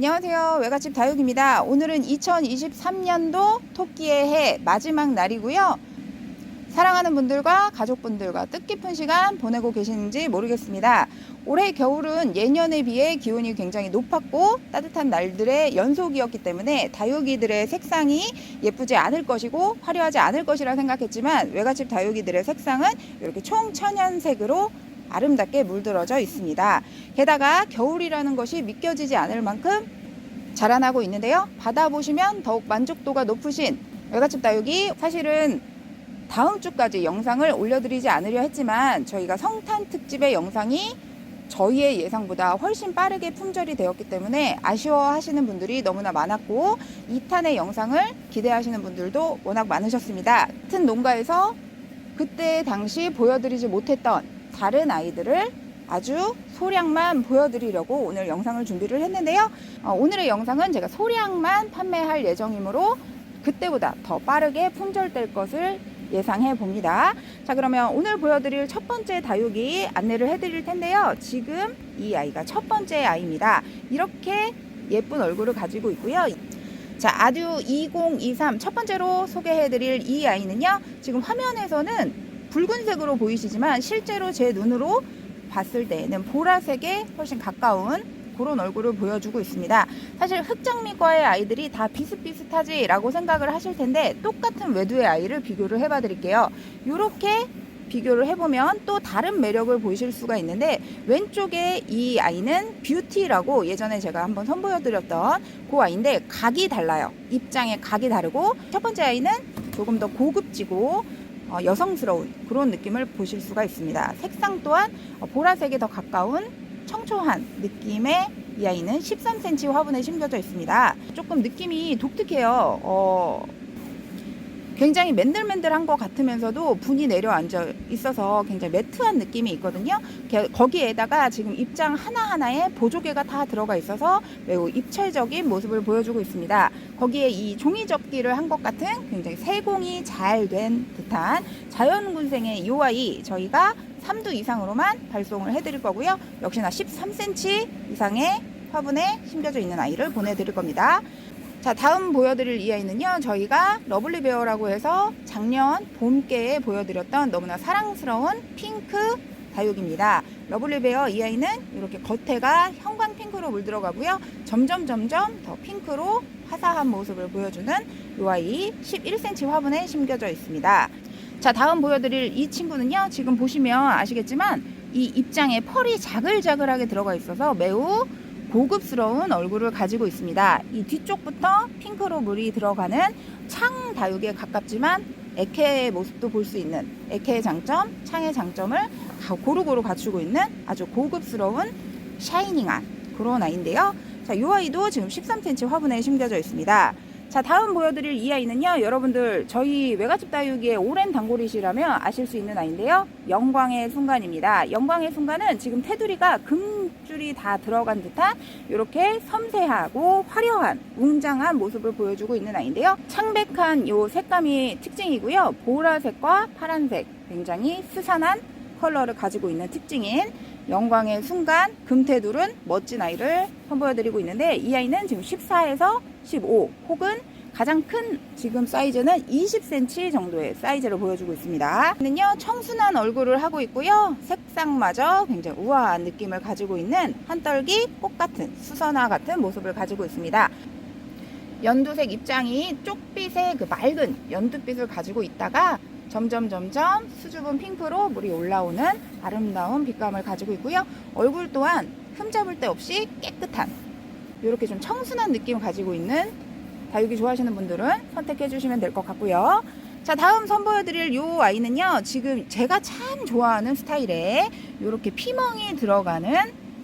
안녕하세요. 외갓집 다육입니다. 오늘은 2023년도 토끼의 해 마지막 날이고요. 사랑하는 분들과 가족분들과 뜻깊은 시간 보내고 계시는지 모르겠습니다. 올해 겨울은 예년에 비해 기온이 굉장히 높았고 따뜻한 날들의 연속이었기 때문에 다육이들의 색상이 예쁘지 않을 것이고 화려하지 않을 것이라 생각했지만 외갓집 다육이들의 색상은 이렇게 총천연색으로 아름답게 물들어져 있습니다. 게다가 겨울이라는 것이 믿겨지지 않을 만큼 자라나고 있는데요. 받아보시면 더욱 만족도가 높으신 외갓집 다육이 사실은 다음 주까지 영상을 올려드리지 않으려 했지만 저희가 성탄 특집의 영상이 저희의 예상보다 훨씬 빠르게 품절이 되었기 때문에 아쉬워하시는 분들이 너무나 많았고 2탄의 영상을 기대하시는 분들도 워낙 많으셨습니다. 같은 농가에서 그때 당시 보여드리지 못했던 다른 아이들을 아주 소량만 보여드리려고 오늘 영상을 준비를 했는데요. 어, 오늘의 영상은 제가 소량만 판매할 예정이므로 그때보다 더 빠르게 품절될 것을 예상해 봅니다. 자, 그러면 오늘 보여드릴 첫 번째 다육이 안내를 해드릴 텐데요. 지금 이 아이가 첫 번째 아이입니다. 이렇게 예쁜 얼굴을 가지고 있고요. 자, 아듀 2023 첫 번째로 소개해 드릴 이 아이는요. 지금 화면에서는 붉은색으로 보이시지만 실제로 제 눈으로 봤을 때에는 보라색에 훨씬 가까운 그런 얼굴을 보여주고 있습니다. 사실 흑장미과의 아이들이 다 비슷비슷하지라고 생각을 하실 텐데 똑같은 외두의 아이를 비교를 해봐 드릴게요. 이렇게 비교를 해보면 또 다른 매력을 보실 수가 있는데 왼쪽에 이 아이는 뷰티라고 예전에 제가 한번 선보여드렸던 그 아이인데 각이 달라요. 입장의 각이 다르고 첫 번째 아이는 조금 더 고급지고 어, 여성스러운 그런 느낌을 보실 수가 있습니다. 색상 또한 어, 보라색에 더 가까운 청초한 느낌의 이 아이는 13cm 화분에 심겨져 있습니다. 조금 느낌이 독특해요. 어, 굉장히 맨들맨들한 것 같으면서도 분이 내려앉아 있어서 굉장히 매트한 느낌이 있거든요. 게- 거기에다가 지금 입장 하나하나에 보조개가 다 들어가 있어서 매우 입체적인 모습을 보여주고 있습니다. 거기에 이 종이 접기를 한 것 같은 굉장히 세공이 잘 된 듯한 자연군생의 이 아이 저희가 3두 이상으로만 발송을 해드릴 거고요. 역시나 13cm 이상의 화분에 심겨져 있는 아이를 보내드릴 겁니다. 자, 다음 보여드릴 이 아이는요, 저희가 러블리 베어라고 해서 작년 봄께에 보여드렸던 너무나 사랑스러운 핑크 다육입니다. 러블리 베어 이 아이는 이렇게 겉에가 형광 핑크로 물들어가고요. 점점 점점 더 핑크로 화사한 모습을 보여주는 이 아이 11cm 화분에 심겨져 있습니다. 자, 다음 보여드릴 이 친구는요, 지금 보시면 아시겠지만 이 입장에 펄이 자글자글하게 들어가 있어서 매우 고급스러운 얼굴을 가지고 있습니다. 이 뒤쪽부터 핑크로 물이 들어가는 창 다육에 가깝지만 에케의 모습도 볼 수 있는 에케의 장점, 창의 장점을 가- 고루고루 갖추고 있는 아주 고급스러운 샤이닝한 그런 아이인데요. 자, 이 아이도 지금 13cm 화분에 심겨져 있습니다. 자, 다음 보여드릴 이 아이는요, 여러분들 저희 외갓집 다육이의 오랜 단골이시라면 아실 수 있는 아이인데요. 영광의 순간입니다. 영광의 순간은 지금 테두리가 금 줄이 다 들어간 듯한 이렇게 섬세하고 화려한 웅장한 모습을 보여주고 있는 아이인데요. 창백한 요 색감이 특징이고요. 보라색과 파란색 굉장히 스산한 컬러를 가지고 있는 특징인 영광의 순간 금테두른 멋진 아이를 선보여드리고 있는데 이 아이는 지금 14에서 15 혹은 가장 큰 지금 사이즈는 20cm 정도의 사이즈를 보여주고 있습니다. 는요 청순한 얼굴을 하고 있고요. 색상마저 굉장히 우아한 느낌을 가지고 있는 한떨기 꽃 같은 수선화 같은 모습을 가지고 있습니다. 연두색 입장이 쪽빛의 그 맑은 연두빛을 가지고 있다가 점점 점점 수줍은 핑크로 물이 올라오는 아름다운 빛감을 가지고 있고요. 얼굴 또한 흠잡을 데 없이 깨끗한 이렇게 좀 청순한 느낌을 가지고 있는 다육이 좋아하시는 분들은 선택해 주시면 될 것 같고요. 자, 다음 선보여드릴 요 아이는요, 지금 제가 참 좋아하는 스타일의 이렇게 피멍이 들어가는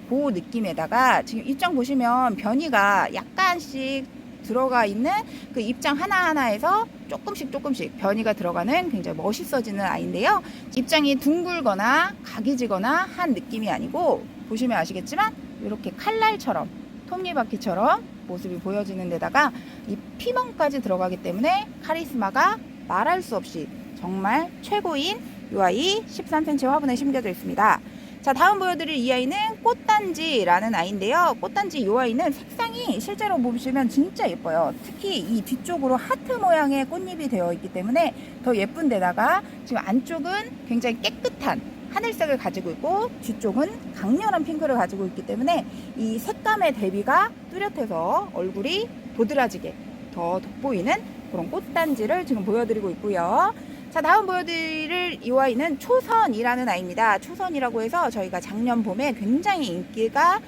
그 느낌에다가 지금 입장 보시면 변이가 약간씩 들어가 있는 그 입장 하나하나에서 조금씩 조금씩 변이가 들어가는 굉장히 멋있어지는 아이인데요. 입장이 둥글거나 각이 지거나 한 느낌이 아니고 보시면 아시겠지만 이렇게 칼날처럼 톱니바퀴처럼 모습이 보여지는 데다가 이 피멍까지 들어가기 때문에 카리스마가 말할 수 없이 정말 최고인 이 아이 13cm 화분에 심겨져 있습니다. 자, 다음 보여드릴 이 아이는 꽃단지라는 아이인데요. 꽃단지 이 아이는 색상이 실제로 보시면 진짜 예뻐요. 특히 이 뒤쪽으로 하트 모양의 꽃잎이 되어 있기 때문에 더 예쁜 데다가 지금 안쪽은 굉장히 깨끗한 하늘색을 가지고 있고 뒤쪽은 강렬한 핑크를 가지고 있기 때문에 이 색감의 대비가 뚜렷해서 얼굴이 도드라지게 더 돋보이는 그런 꽃단지를 지금 보여드리고 있고요. 자 다음 보여드릴 이 아이는 초선이라는 아이입니다. 초선이라고 해서 저희가 작년 봄에 굉장히 인기가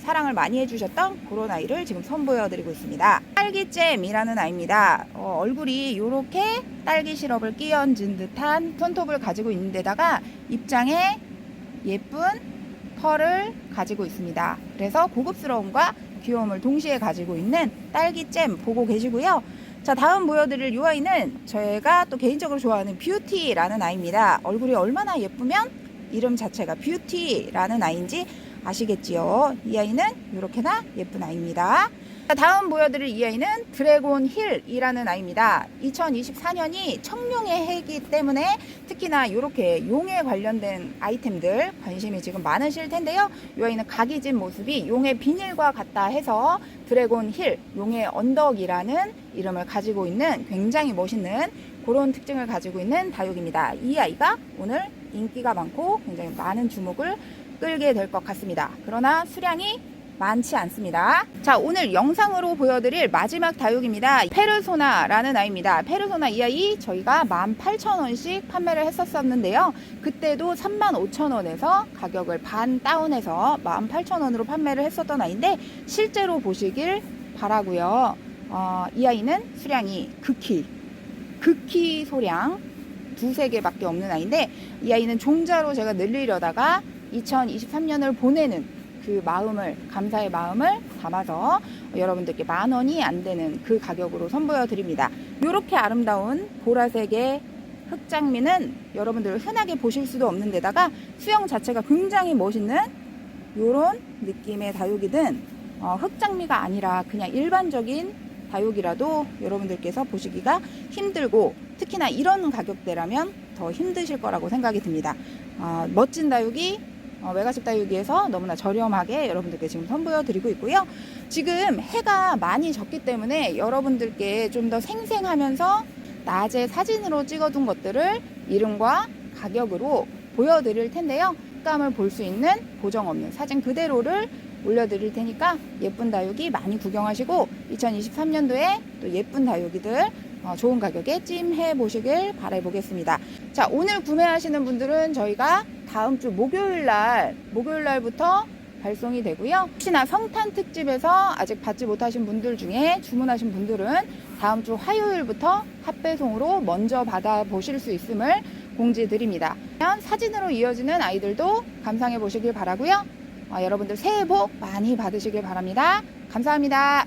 사랑을 많이 해주셨던 그런 아이를 지금 선보여드리고 있습니다. 딸기잼이라는 아이입니다. 어, 얼굴이 이렇게 딸기 시럽을 끼얹은 듯한 손톱을 가지고 있는 데다가 입장에 예쁜 털을 가지고 있습니다. 그래서 고급스러움과 귀여움을 동시에 가지고 있는 딸기잼 보고 계시고요. 자 다음 보여드릴 이 아이는 저희가 또 개인적으로 좋아하는 뷰티라는 아이입니다. 얼굴이 얼마나 예쁘면 이름 자체가 뷰티라는 아이인지 아시겠지요? 이 아이는 이렇게나 예쁜 아이입니다. 자, 다음 보여드릴 이 아이는 드래곤 힐이라는 아이입니다. 2024년이 청룡의 해이기 때문에 특히나 이렇게 용에 관련된 아이템들 관심이 지금 많으실 텐데요. 이 아이는 각이 진 모습이 용의 비닐과 같다 해서 드래곤 힐, 용의 언덕이라는 이름을 가지고 있는 굉장히 멋있는 그런 특징을 가지고 있는 다육입니다. 이 아이가 오늘 인기가 많고 굉장히 많은 주목을 끌게 될 것 같습니다. 그러나 수량이 많지 않습니다. 자, 오늘 영상으로 보여드릴 마지막 다육입니다. 페르소나라는 아이입니다. 페르소나 이 아이 저희가 18,000원씩 판매를 했었었는데요. 그때도 35,000원에서 가격을 반 다운해서 18,000원으로 판매를 했었던 아이인데 실제로 보시길 바라고요. 어, 이 아이는 수량이 극히 극히 소량 두세 개밖에 없는 아이인데 이 아이는 종자로 제가 늘리려다가 2023년을 보내는 그 마음을 감사의 마음을 담아서 여러분들께 만 원이 안 되는 그 가격으로 선보여 드립니다. 이렇게 아름다운 보라색의 흑장미는 여러분들 흔하게 보실 수도 없는 데다가 수영 자체가 굉장히 멋있는 이런 느낌의 다육이든 어, 흑장미가 아니라 그냥 일반적인 다육이라도 여러분들께서 보시기가 힘들고 특히나 이런 가격대라면 더 힘드실 거라고 생각이 듭니다. 어, 멋진 다육이 어, 외가집 다육이에서 너무나 저렴하게 여러분들께 지금 선보여 드리고 있고요. 지금 해가 많이 졌기 때문에 여러분들께 좀 더 생생하면서 낮에 사진으로 찍어둔 것들을 이름과 가격으로 보여드릴 텐데요. 색감을 볼 수 있는 보정 없는 사진 그대로를 올려드릴 테니까 예쁜 다육이 많이 구경하시고 2023년도에 또 예쁜 다육이들 어, 좋은 가격에 찜해 보시길 바라보겠습니다. 자, 오늘 구매하시는 분들은 저희가 다음 주 목요일 날, 목요일 날부터 발송이 되고요. 혹시나 성탄 특집에서 아직 받지 못하신 분들 중에 주문하신 분들은 다음 주 화요일부터 핫배송으로 먼저 받아 보실 수 있음을 공지 드립니다. 사진으로 이어지는 아이들도 감상해 보시길 바라고요. 어, 여러분들 새해 복 많이 받으시길 바랍니다. 감사합니다.